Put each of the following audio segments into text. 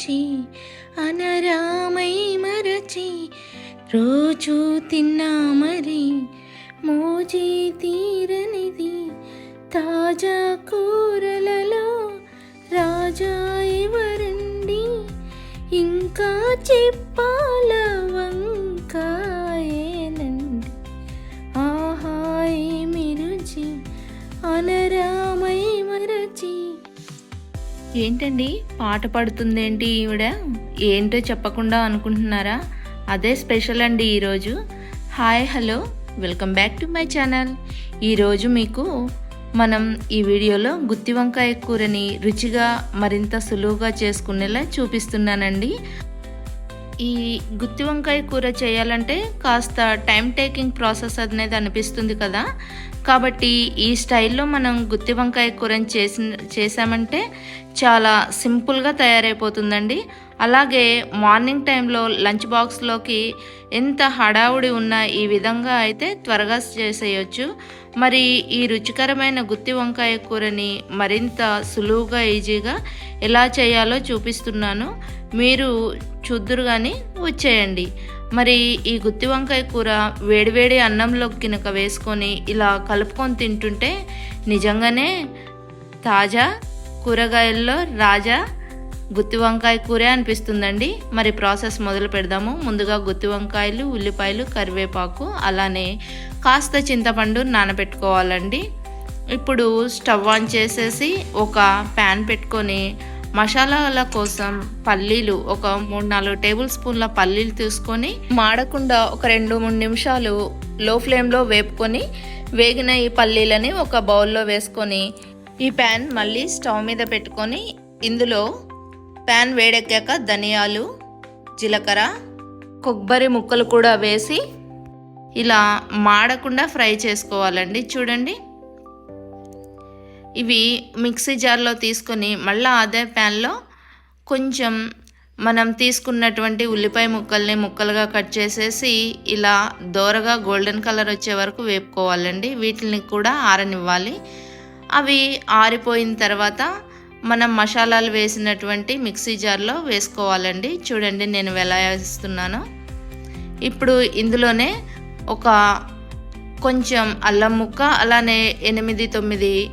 రుచి అనరామై మరచి రోజు తిన్నా మరి మోజీ తీరనిది. తాజా కూరలలో రాజా ఎవరండి? ఇంకా చెప్పు ఏంటండి? పాట పాడుతుందేంటి ఈవిడ? ఏంటో చెప్పకుండా అనుకుంటున్నారా? అదే స్పెషల్ అండి ఈరోజు. Hi hello. Welcome back to my channel. ఈరోజు మీకు మనం ఈ వీడియోలో గుత్తి వంకాయ కూరని రుచిగా మరింత సులువుగా చేసుకునేలా చూపిస్తున్నానండి. ఈ గుత్తి వంకాయ కూర చేయాలంటే కాస్త టైం టేకింగ్ ప్రాసెస్ అనేది అనిపిస్తుంది కదా. కాబట్టి ఈ స్టైల్లో మనం గుత్తి వంకాయ కూరని చేసి చేసామంటే చాలా సింపుల్గా తయారైపోతుందండి. అలాగే మార్నింగ్ టైంలో లంచ్ బాక్స్లోకి ఎంత హడావుడి ఉన్నా ఈ విధంగా అయితే త్వరగా చేసేయచ్చు. మరి ఈ రుచికరమైన గుత్తి వంకాయ కూరని మరింత సులువుగా ఈజీగా ఎలా చేయాలో చూపిస్తున్నాను. మీరు చూద్దురు కానీ వచ్చేయండి. మరి ఈ గుత్తి వంకాయ కూర వేడివేడి అన్నంలో కినక వేసుకొని ఇలా కలుపుకొని తింటుంటే నిజంగానే తాజా కూరగాయల్లో రాజా గుత్తి వంకాయ కూరే అనిపిస్తుందండి. మరి ప్రాసెస్ మొదలు పెడదాము. ముందుగా గుత్తి వంకాయలు ఉల్లిపాయలు కరివేపాకు అలానే కాస్త చింతపండు నానబెట్టుకోవాలండి. ఇప్పుడు స్టవ్ ఆన్ చేసేసి ఒక ప్యాన్ పెట్టుకొని మసాలాల కోసం పల్లీలు ఒక మూడు నాలుగు టేబుల్ స్పూన్ల పల్లీలు తీసుకొని మాడకుండా ఒక రెండు మూడు నిమిషాలు లో ఫ్లేమ్లో వేపుకొని వేగిన ఈ పల్లీలని ఒక బౌల్లో వేసుకొని ఈ ప్యాన్ మళ్ళీ స్టవ్ మీద పెట్టుకొని ఇందులో ప్యాన్ వేడెక్కాక ధనియాలు జీలకర్ర కొబ్బరి ముక్కలు కూడా వేసి ఇలా మాడకుండా ఫ్రై చేసుకోవాలండి. చూడండి. ఇవి మిక్సీ జార్లో తీసుకొని మళ్ళీ అదే ప్యాన్లో కొంచెం మనం తీసుకున్నటువంటి ఉల్లిపాయ ముక్కల్ని ముక్కలుగా కట్ చేసేసి ఇలా దోరగా గోల్డెన్ కలర్ వచ్చే వరకు వేపుకోవాలండి. వీటిని కూడా ఆరనివ్వాలి. అవి ఆరిపోయిన తర్వాత మనం మసాలాలు వేసినటువంటి మిక్సీ జార్లో వేసుకోవాలండి. చూడండి నేను ఎలా వేస్తున్నానో. ఇప్పుడు ఇందులోనే ఒక కొంచెం అల్లం ముక్క అలానే ఎనిమిది తొమ్మిది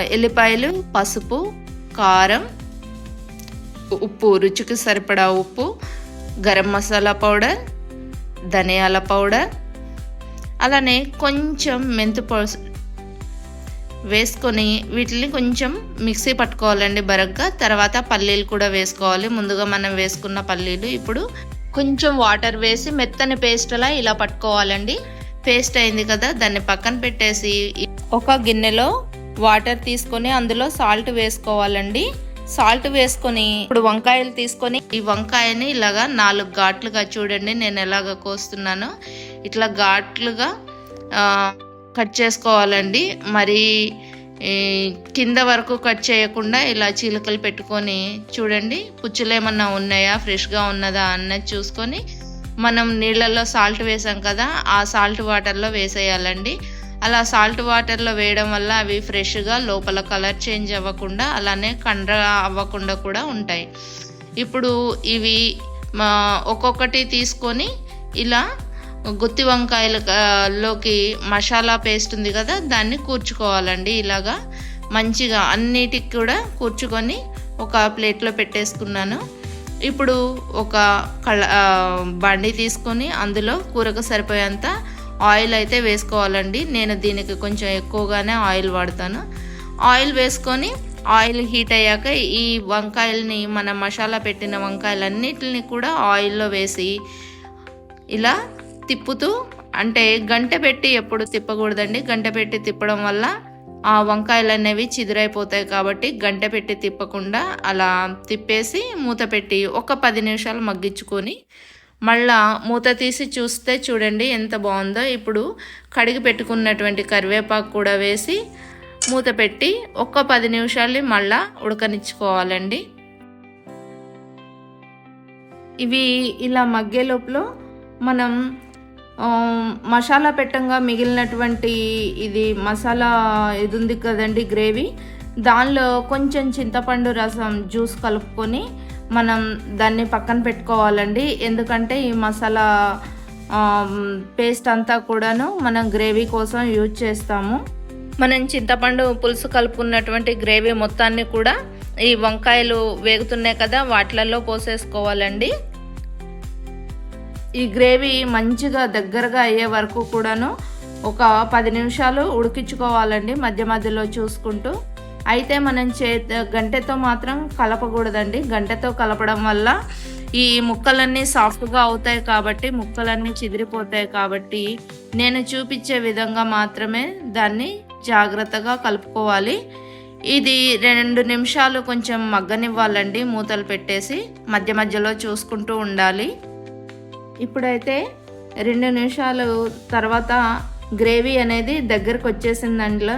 ఎల్లిపాయలు పసుపు కారం ఉప్పు రుచికి సరిపడా ఉప్పు గరం మసాలా పౌడర్ ధనియాల పౌడర్ అలానే కొంచెం మెంతు వేసుకొని వీటిని కొంచెం మిక్సీ పట్టుకోవాలండి బరగ్గా. తర్వాత పల్లీలు కూడా వేసుకోవాలి. ముందుగా మనం వేసుకున్న పల్లీలు ఇప్పుడు కొంచెం వాటర్ వేసి మెత్తని పేస్ట్ అలా ఇలా పట్టుకోవాలండి. పేస్ట్ అయింది కదా దాన్ని పక్కన పెట్టేసి ఒక గిన్నెలో వాటర్ తీసుకొని అందులో సాల్ట్ వేసుకోవాలండి. సాల్ట్ వేసుకొని ఇప్పుడు వంకాయలు తీసుకొని ఈ వంకాయని ఇలాగా నాలుగు ఘాట్లుగా చూడండి నేను ఎలాగ కోస్తున్నానో. ఇట్లా ఘాట్లుగా కట్ చేసుకోవాలండి. మరి కింద వరకు కట్ చేయకుండా ఇలా చిలుకలు పెట్టుకొని చూడండి పుచ్చులు ఏమన్నా ఉన్నాయా ఫ్రెష్గా ఉన్నదా అన్నది చూసుకొని మనం నీళ్ళల్లో సాల్ట్ వేసాం కదా ఆ సాల్ట్ వాటర్లో వేసేయాలండి. అలా సాల్ట్ వాటర్లో వేయడం వల్ల అవి ఫ్రెష్గా లోపల కలర్ చేంజ్ అవ్వకుండా అలానే కండ్ర అవ్వకుండా కూడా ఉంటాయి. ఇప్పుడు ఇవి ఒక్కొక్కటి తీసుకొని ఇలా గుత్తి వంకాయలలోకి మసాలా పేస్ట్ ఉంది కదా దాన్ని కూర్చుకోవాలండి. ఇలాగా మంచిగా అన్నిటికి కూడా కూర్చుకొని ఒక ప్లేట్లో పెట్టేసుకున్నాను. ఇప్పుడు ఒక కళ బండి తీసుకొని అందులో కూరకు సరిపోయేంత ఆయిల్ అయితే వేసుకోవాలండి. నేను దీనికి కొంచెం ఎక్కువగానే ఆయిల్ వాడతాను. ఆయిల్ వేసుకొని ఆయిల్ హీట్ అయ్యాక ఈ వంకాయలని మన మసాలా పెట్టిన వంకాయలన్నిటిని కూడా ఆయిల్లో వేసి ఇలా తిప్పుతూ అంటే గంట పెట్టి ఎప్పుడు తిప్పకూడదండి. గంట పెట్టి తిప్పడం వల్ల ఆ వంకాయలు అనేవి చిదురైపోతాయి కాబట్టి గంట పెట్టి తిప్పకుండా అలా తిప్పేసి మూత పెట్టి ఒక పది నిమిషాలు మగ్గించుకొని మళ్ళా మూత తీసి చూస్తే చూడండి ఎంత బాగుందో. ఇప్పుడు కడిగి పెట్టుకున్నటువంటి కరివేపాకు కూడా వేసి మూత పెట్టి ఒక్క పది నిమిషాలు మళ్ళా ఉడకనిచ్చుకోవాలండి. ఇవి ఇలా మగ్గే లోపల మనం మసాలా పెట్టంగా మిగిలినటువంటి ఇది మసాలా ఇది ఉంది కదండి గ్రేవీ. దానిలో కొంచెం చింతపండు రసం జ్యూస్ కలుపుకొని మనం దాన్ని పక్కన పెట్టుకోవాలండి. ఎందుకంటే ఈ మసాలా పేస్ట్ అంతా కూడాను మనం గ్రేవీ కోసం యూజ్ చేస్తాము. మనం చింతపండు పులుసు కలుపుకున్నటువంటి గ్రేవీ మొత్తాన్ని కూడా ఈ వంకాయలు వేగుతున్నాయి కదా వాటిలలో పోసేసుకోవాలండి. ఈ గ్రేవీ మంచిగా దగ్గరగా అయ్యే వరకు కూడాను ఒక పది నిమిషాలు ఉడికించుకోవాలండి మధ్య మధ్యలో చూసుకుంటూ. అయితే మనం చే గంటెతో మాత్రం కలపకూడదండి. గంటెతో కలపడం వల్ల ఈ ముక్కలన్నీ సాఫ్ట్గా అవుతాయి కాబట్టి ముక్కలన్నీ చిదిరిపోతాయి కాబట్టి నేను చూపించే విధంగా మాత్రమే దాన్ని జాగ్రత్తగా కలుపుకోవాలి. ఇది రెండు నిమిషాలు కొంచెం మగ్గనివ్వాలండి. మూతలు పెట్టేసి మధ్య మధ్యలో చూసుకుంటూ ఉండాలి. ఇప్పుడైతే రెండు నిమిషాలు తర్వాత గ్రేవీ అనేది దగ్గరకు వచ్చేసిందంట్లో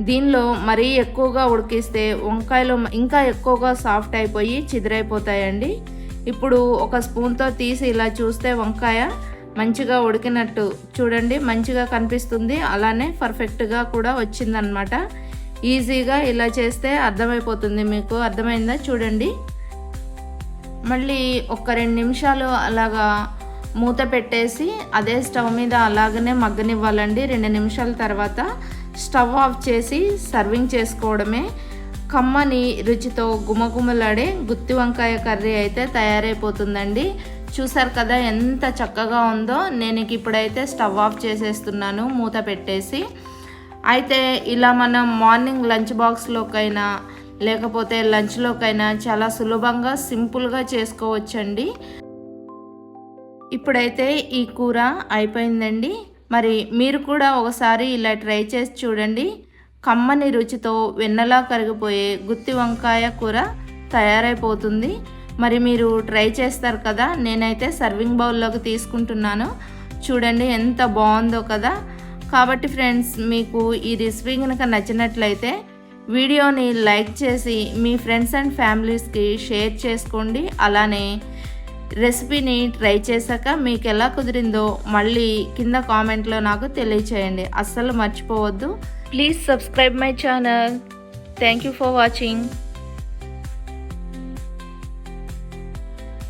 దీనిలో మరీ ఎక్కువగా ఉడికిస్తే వంకాయలు ఇంకా ఎక్కువగా సాఫ్ట్ అయిపోయి చిదిరైపోతాయండి. ఇప్పుడు ఒక స్పూన్తో తీసి ఇలా చూస్తే వంకాయ మంచిగా ఉడికినట్టు చూడండి మంచిగా కనిపిస్తుంది. అలానే పర్ఫెక్ట్గా కూడా వచ్చిందనమాట. ఈజీగా ఇలా చేస్తే అర్థమైపోతుంది మీకు. అర్థమైందా చూడండి. మళ్ళీ ఒక రెండు నిమిషాలు అలాగా మూత పెట్టేసి అదే స్టవ్ మీద అలాగనే మగ్గనివ్వాలండి. రెండు నిమిషాల తర్వాత స్టవ్ ఆఫ్ చేసి సర్వింగ్ చేసుకోవడమే. కమ్మని రుచితో గుమగుమలాడే గుత్తి వంకాయ కర్రీ అయితే తయారైపోతుందండి. చూసారు కదా ఎంత చక్కగా ఉందో. నేను ఇప్పుడైతే స్టవ్ ఆఫ్ చేసేస్తున్నాను మూత పెట్టేసి. అయితే ఇలా మనం మార్నింగ్ లంచ్ బాక్స్లోకైనా లేకపోతే లంచ్లోకైనా చాలా సులభంగా సింపుల్గా చేసుకోవచ్చండి. ఇప్పుడైతే ఈ కూర అయిపోయిందండి. మరి మీరు కూడా ఒకసారి ఇలా ట్రై చేసి చూడండి. కమ్మని రుచితో వెన్నలా కరిగిపోయే గుత్తి వంకాయ కూర తయారైపోతుంది. మరి మీరు ట్రై చేస్తారు కదా నేనైతే సర్వింగ్ బౌల్లోకి తీసుకుంటున్నాను. చూడండి ఎంత బాగుందో కదా. కాబట్టి ఫ్రెండ్స్ మీకు ఈ రెసిపీ కనుక నచ్చినట్లయితే వీడియోని లైక్ చేసి మీ ఫ్రెండ్స్ అండ్ ఫ్యామిలీస్కి షేర్ చేసుకోండి. అలానే రెసిపీని ట్రై చేశాక మీకు ఎలా కుదిరిందో మళ్ళీ కింద కామెంట్లో నాకు తెలియచేయండి. అస్సలు మర్చిపోవద్దు. Please subscribe my channel thank you for watching